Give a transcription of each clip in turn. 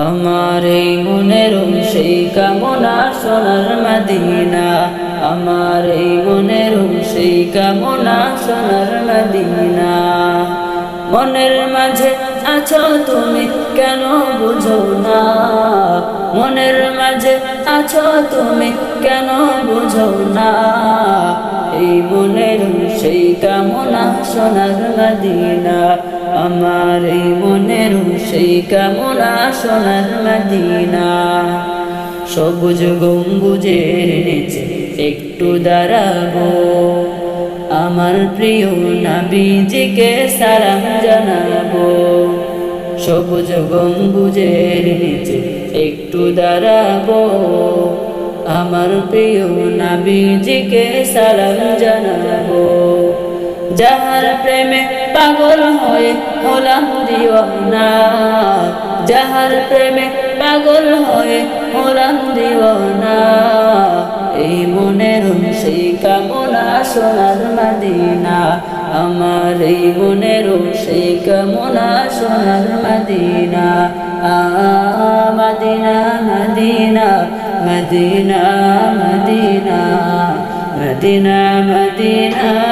আমার এই মনের সেই কামনা সোনার মদিনা। আমার এই মনের সেই কামনা সোনার মদিনা। মনের মাঝে আছো তুমি, কেন বুঝো না? মনের মাঝে আছো তুমি, কেন বুঝো না? এই মনের কামনা সোনার মদিনা আমার এই মনের সেই কামনা সোনার মদিনা সবুজ গম্বুজের নিচে একটু দাঁড়াবো। আমার প্রিয় নাবিজিকে সালাম জানাব। সবুজ গম্বুজের নিচে একটু দাঁড়াবো। আমার প্রিয় নাবিজিকে সালাম জানাব। যাহার প্রেমে পাগল হয়ে হলাম দিওয়ানা যাহার প্রেমে পাগল হয়ে হলাম দিওয়ানা এই মনের সেই কামনা সোনার মদিনা। আমার এই মনের সেই কামনা সোনার Medina. Medina Medina Medina Medina. Medina Medina.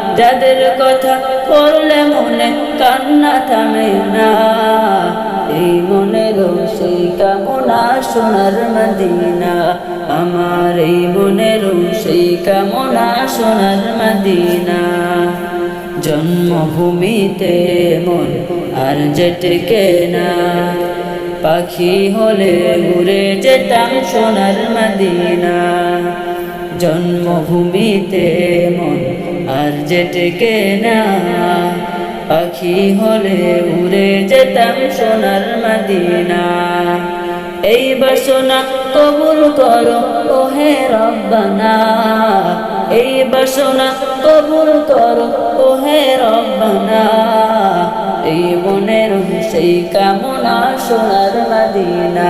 যাদের কথা পড়লে মনে কান্না থামে না। এই মনের সেই কামনা সোনার মদিনা। আমার এই মনের সেই কামনা সোনার মদিনা। জন্মভূমিতে মন আর যেটকে না। পাখি হলে উড়ে যেতাম সোনার মদিনা। জন্মভূমিতে মন আর যেটকে না, পাখি হলে উড়ে যেতাম সোনার মদিনা। এই বাসনা কবুল করো, ওহে রব্বানা। এই বাসনা কবুল করো, ওহে রব্বানা। এই মনের সেই কামনা সোনার মদিনা।